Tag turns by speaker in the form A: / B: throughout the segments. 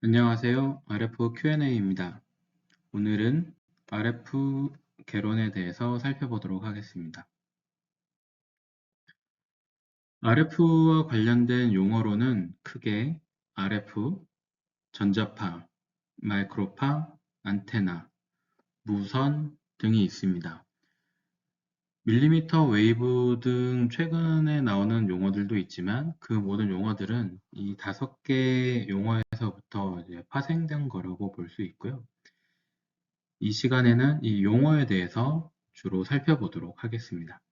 A: 안녕하세요. RF Q&A입니다. 오늘은 RF 개론에 대해서 살펴보도록 하겠습니다. RF와 관련된 용어로는 크게 RF, 전자파, 마이크로파, 안테나, 무선 등이 있습니다. 밀리미터 웨이브 등 최근에 나오는 용어들도 있지만 그 모든 용어들은 이 다섯 개 용어에서부터 파생된 거라고 볼 수 있고요. 이 시간에는 이 용어에 대해서 주로 살펴보도록 하겠습니다.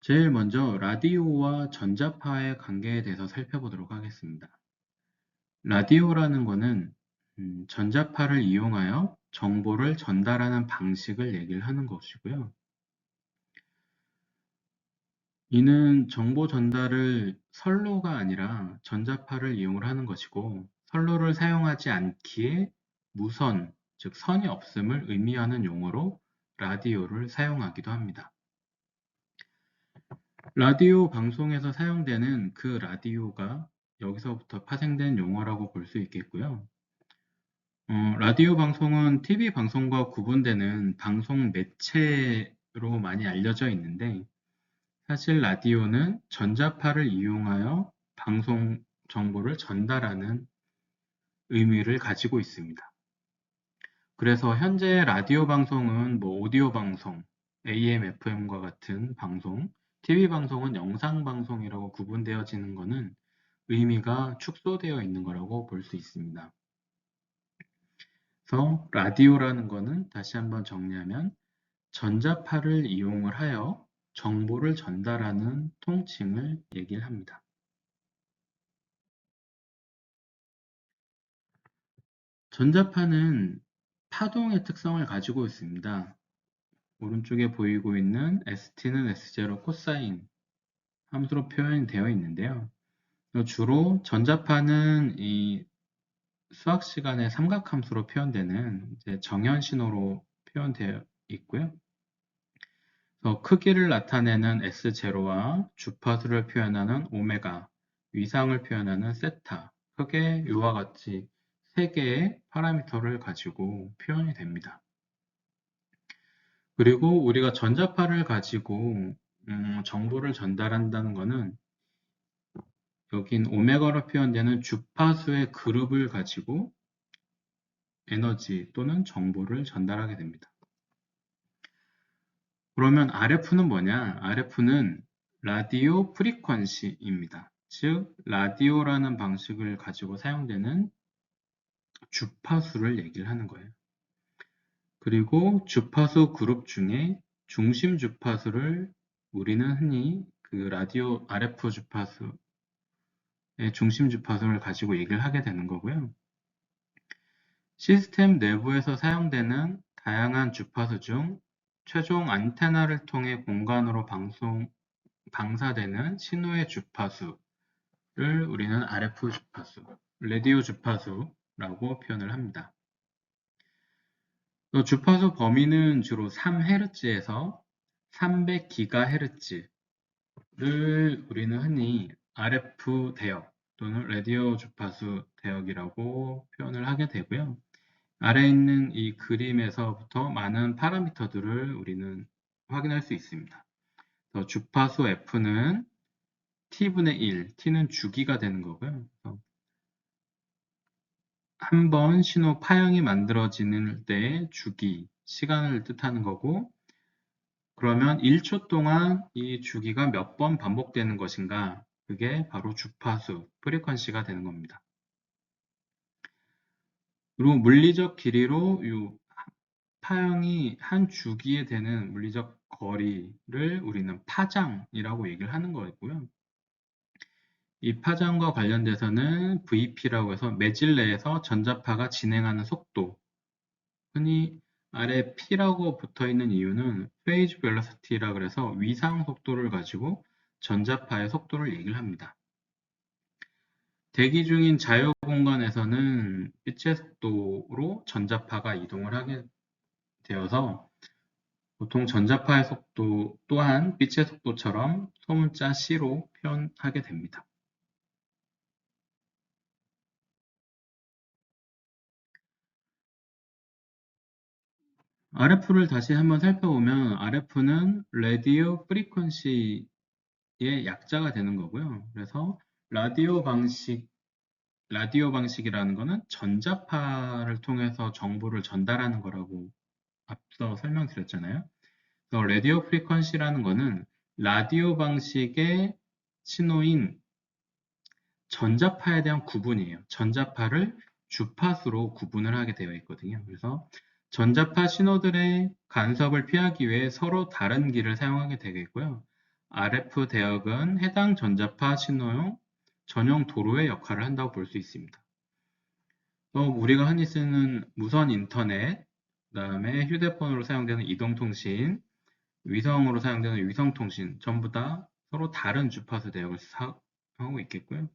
A: 제일 먼저 라디오와 전자파의 관계에 대해서 살펴보도록 하겠습니다. 라디오라는 것은 음, 전자파를 이용하여 정보를 전달하는 방식을 얘기를 하는 것이고요. 이는 정보 전달을 선로가 아니라 전자파를 이용을 하는 것이고 선로를 사용하지 않기에 무선, 즉 선이 없음을 의미하는 용어로 라디오를 사용하기도 합니다. 라디오 방송에서 사용되는 그 라디오가 여기서부터 파생된 용어라고 볼 수 있겠고요. 어, 라디오 방송은 TV 방송과 구분되는 방송 매체로 많이 알려져 있는데 사실 라디오는 전자파를 이용하여 방송 정보를 전달하는 의미를 가지고 있습니다. 그래서 현재 라디오 방송은 뭐 오디오 방송, AM, FM과 같은 방송, TV 방송은 영상 방송이라고 구분되어지는 것은 의미가 축소되어 있는 거라고 볼 수 있습니다. 그래서 라디오라는 것은 다시 한번 정리하면 전자파를 이용을 하여 정보를 전달하는 통칭을 얘기를 합니다. 전자파는 파동의 특성을 가지고 있습니다. 오른쪽에 보이고 있는 ST는 S0 코사인 함수로 표현이 되어 있는데요. 주로 전자파는 이 수학 시간에 삼각함수로 표현되는 정현 신호로 표현되어 있고요. 크기를 나타내는 S0와 주파수를 표현하는 오메가, 위상을 표현하는 세타, 크게 이와 같이 세 개의 파라미터를 가지고 표현이 됩니다. 그리고 우리가 전자파를 가지고 음, 정보를 전달한다는 것은 여긴 오메가로 표현되는 주파수의 그룹을 가지고 에너지 또는 정보를 전달하게 됩니다. 그러면 RF는 뭐냐? RF는 라디오 프리퀀시입니다. 즉, 라디오라는 방식을 가지고 사용되는 주파수를 얘기를 하는 거예요. 그리고 주파수 그룹 중에 중심 주파수를 우리는 흔히 그 라디오 RF 주파수 중심 주파수를 가지고 얘기를 하게 되는 거고요. 시스템 내부에서 사용되는 다양한 주파수 중 최종 안테나를 통해 공간으로 방송, 방사되는 신호의 주파수를 우리는 RF 주파수, 라디오 주파수라고 표현을 합니다. 주파수 범위는 주로 3Hz에서 300GHz를 우리는 흔히 RF 대역 또는 라디오 주파수 대역이라고 표현을 하게 되고요. 아래에 있는 이 그림에서부터 많은 파라미터들을 우리는 확인할 수 있습니다. 주파수 F는 T분의 1, T는 주기가 되는 거고요. 한 번 신호 파형이 만들어지는 때 주기, 시간을 뜻하는 거고 그러면 1초 동안 이 주기가 몇 번 반복되는 것인가 그게 바로 주파수, 프리퀀시가 되는 겁니다. 그리고 물리적 길이로 이 파형이 한 주기에 되는 물리적 거리를 우리는 파장이라고 얘기를 하는 거고요. 이 파장과 관련돼서는 VP라고 해서 매질 내에서 전자파가 진행하는 속도 흔히 아래 P라고 붙어 있는 이유는 phase velocity라 그래서 위상 속도를 가지고 전자파의 속도를 얘기를 합니다. 대기 중인 자유 공간에서는 빛의 속도로 전자파가 이동을 하게 되어서 보통 전자파의 속도 또한 빛의 속도처럼 소문자 C로 표현하게 됩니다. RF를 다시 한번 살펴보면 RF는 Radio Frequency 의 약자가 되는 거고요. 그래서 라디오 방식 라디오 방식이라는 거는 전자파를 통해서 정보를 전달하는 거라고 앞서 설명드렸잖아요. 그래서 라디오 프리퀀시라는 거는 라디오 방식의 신호인 전자파에 대한 구분이에요. 전자파를 주파수로 구분을 하게 되어 있거든요. 그래서 전자파 신호들의 간섭을 피하기 위해 서로 다른 길을 사용하게 되겠고요. RF 대역은 해당 전자파 신호용 전용 도로의 역할을 한다고 볼 수 있습니다. 또 우리가 흔히 쓰는 무선 인터넷, 그 다음에 휴대폰으로 사용되는 이동통신, 위성으로 사용되는 위성통신 전부 다 서로 다른 주파수 대역을 사용하고 있겠고요.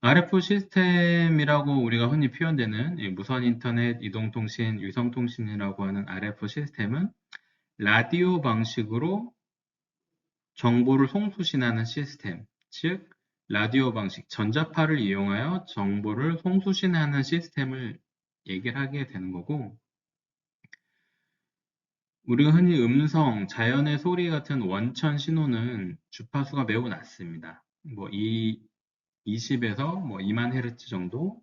A: RF 시스템이라고 우리가 흔히 표현되는 무선 인터넷, 이동통신, 위성통신이라고 하는 RF 시스템은 라디오 방식으로 정보를 송수신하는 시스템, 즉 라디오 방식, 전자파를 이용하여 정보를 송수신하는 시스템을 얘기를 하게 되는 거고 우리가 흔히 음성, 자연의 소리 같은 원천 신호는 주파수가 매우 낮습니다. 뭐 이 20에서 뭐 2만 헤르츠 정도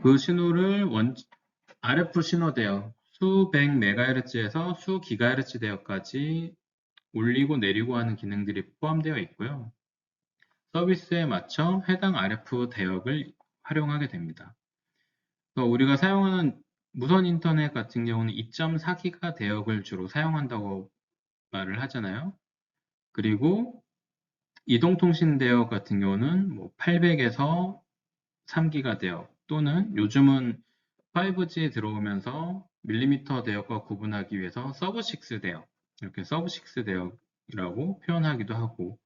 A: 그 신호를 원, RF 신호 대역 수백 메가헤르츠에서 수 기가헤르츠 대역까지 올리고 내리고 하는 기능들이 포함되어 있고요. 서비스에 맞춰 해당 RF 대역을 활용하게 됩니다. 우리가 사용하는 무선 인터넷 같은 경우는 2.4기가 대역을 주로 사용한다고 말을 하잖아요. 그리고 이동통신 대역 같은 경우는 뭐 800에서 3기가 대역 또는 요즘은 5G에 들어오면서 밀리미터 대역과 구분하기 위해서 서브 6 대역 이렇게 서브6 대역이라고 표현하기도 하고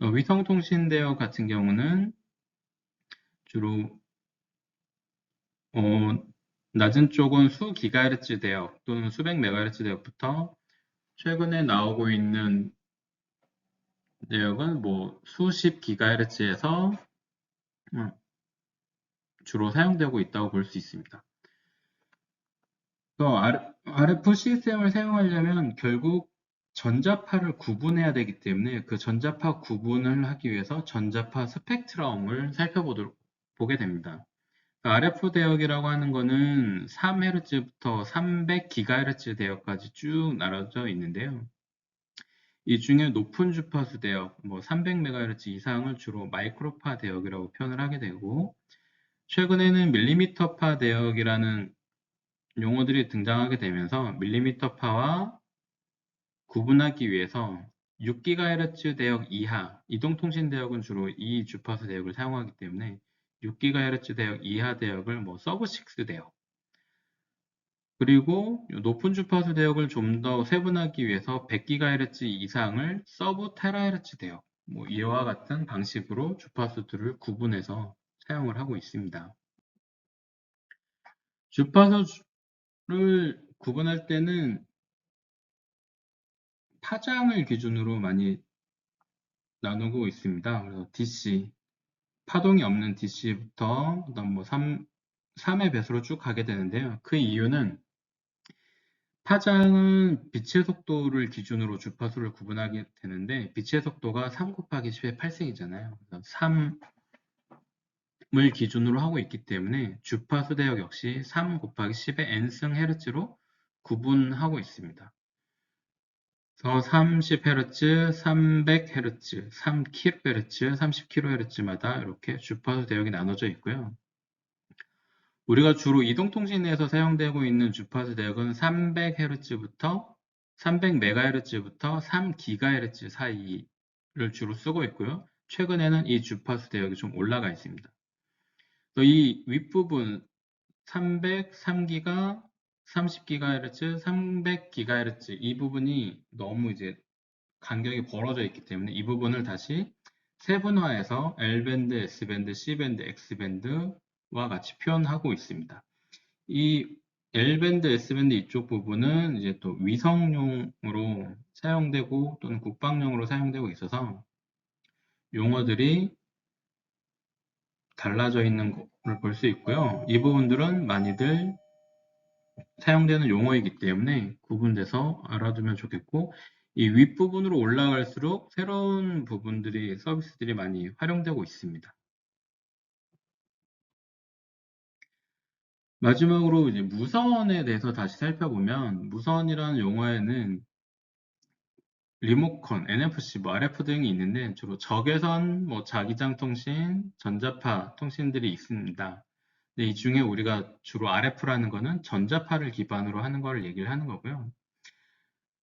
A: 어, 위성통신 대역 같은 경우는 주로 어, 낮은 쪽은 수 기가헤르츠 대역 또는 수백 메가헤르츠 대역부터 최근에 나오고 있는 내역은 뭐 수십 기가헤르츠에서 음, 주로 사용되고 있다고 볼 수 있습니다. RF 시스템을 사용하려면 결국 전자파를 구분해야 되기 때문에 그 전자파 구분을 하기 위해서 전자파 스펙트럼을 살펴보도록 보게 됩니다. RF 대역이라고 하는 거는 3Hz부터 300GHz 대역까지 쭉 나눠져 있는데요. 이 중에 높은 주파수 대역, 뭐 300MHz 이상을 주로 마이크로파 대역이라고 표현을 하게 되고, 최근에는 밀리미터파 대역이라는 용어들이 등장하게 되면서 밀리미터파와 구분하기 위해서 6GHz 대역 이하, 이동통신 대역은 주로 이 주파수 대역을 사용하기 때문에 6GHz 대역 이하 대역을 뭐 서브6 대역, 그리고 높은 주파수 대역을 좀 더 세분하기 위해서 100GHz 이상을 서브 테라헤르츠 대역, 뭐 이와 같은 방식으로 주파수들을 구분해서 사용을 하고 있습니다. 주파수를 구분할 때는 파장을 기준으로 많이 나누고 있습니다. 그래서 DC, 파동이 없는 DC부터 그다음 뭐 3, 3의 배수로 쭉 가게 되는데요. 그 이유는 파장은 빛의 속도를 기준으로 주파수를 구분하게 되는데 빛의 속도가 3 곱하기 10의 8승이잖아요. 3을 기준으로 하고 있기 때문에 주파수 대역 역시 3 곱하기 10의 n승 헤르츠로 구분하고 있습니다. 그래서 30Hz, 300Hz, 3kHz, 30kHz마다 이렇게 주파수 대역이 나눠져 있고요. 우리가 주로 이동통신에서 사용되고 있는 주파수 대역은 300Hz부터 300MHz부터 3GHz 사이를 주로 쓰고 있고요. 최근에는 이 주파수 대역이 좀 올라가 있습니다. 이 윗부분 300, 3기가, 30GHz, 300GHz 이 부분이 너무 이제 간격이 벌어져 있기 때문에 이 부분을 다시 세분화해서 L밴드, S밴드, C밴드, X밴드 와 같이 표현하고 있습니다. 이 L밴드, S밴드 이쪽 부분은 이제 또 위성용으로 사용되고 또는 국방용으로 사용되고 있어서 용어들이 달라져 있는 것을 볼수 있고요. 이 부분들은 많이들 사용되는 용어이기 때문에 구분돼서 알아두면 좋겠고 이 윗부분으로 올라갈수록 새로운 부분들이 서비스들이 많이 활용되고 있습니다. 마지막으로 이제 무선에 대해서 다시 살펴보면 무선이라는 용어에는 리모컨, NFC, 뭐 RF 등이 있는데 주로 적외선, 뭐 자기장 통신, 전자파 통신들이 있습니다. 근데 이 중에 우리가 주로 RF라는 거는 전자파를 기반으로 하는 거를 얘기를 하는 거고요.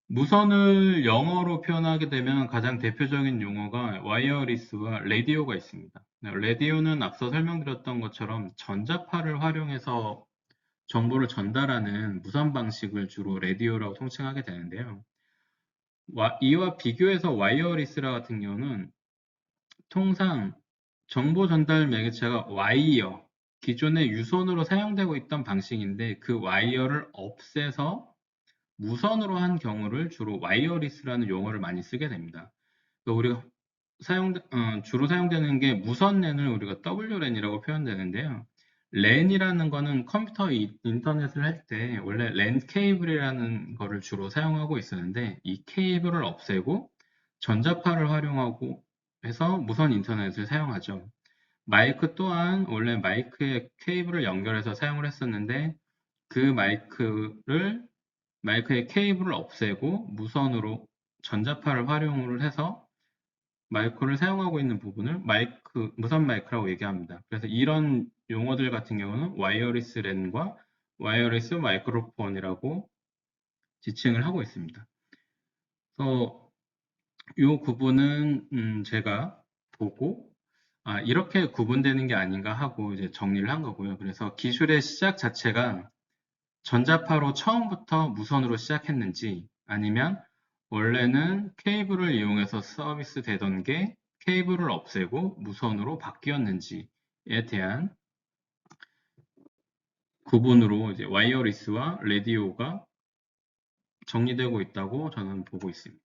A: 무선을 영어로 표현하게 되면 가장 대표적인 용어가 와이어리스와 라디오가 있습니다. 라디오는 앞서 설명드렸던 것처럼 전자파를 활용해서 정보를 전달하는 무선 방식을 주로 라디오라고 통칭하게 되는데요. 와, 이와 비교해서 와이어리스라 같은 경우는 통상 정보 전달 매개체가 와이어, 기존의 유선으로 사용되고 있던 방식인데 그 와이어를 없애서 무선으로 한 경우를 주로 와이어리스라는 용어를 많이 쓰게 됩니다. 그러니까 우리가 사용, 어, 주로 사용되는 게 무선 랜을 우리가 WLAN이라고 표현되는데요. 랜이라는 거는 컴퓨터 이- 인터넷을 할 때 원래 랜 케이블이라는 거를 주로 사용하고 있었는데 이 케이블을 없애고 전자파를 활용하고 해서 무선 인터넷을 사용하죠. 마이크 또한 원래 마이크에 케이블을 연결해서 사용을 했었는데 그 마이크를 마이크의 케이블을 없애고 무선으로 전자파를 활용을 해서 마이크를 사용하고 있는 부분을 마이크, 무선 마이크라고 얘기합니다. 그래서 이런 용어들 같은 경우는 와이어리스 랜과 와이어리스 마이크로폰이라고 지칭을 하고 있습니다. 그래서 이 구분은 음, 제가 보고 아, 이렇게 구분되는 게 아닌가 하고 이제 정리를 한 거고요. 그래서 기술의 시작 자체가 전자파로 처음부터 무선으로 시작했는지 아니면 원래는 케이블을 이용해서 서비스 되던 게 케이블을 없애고 무선으로 바뀌었는지에 대한 구분으로 이제 와이어리스와 라디오가 정리되고 있다고 저는 보고 있습니다.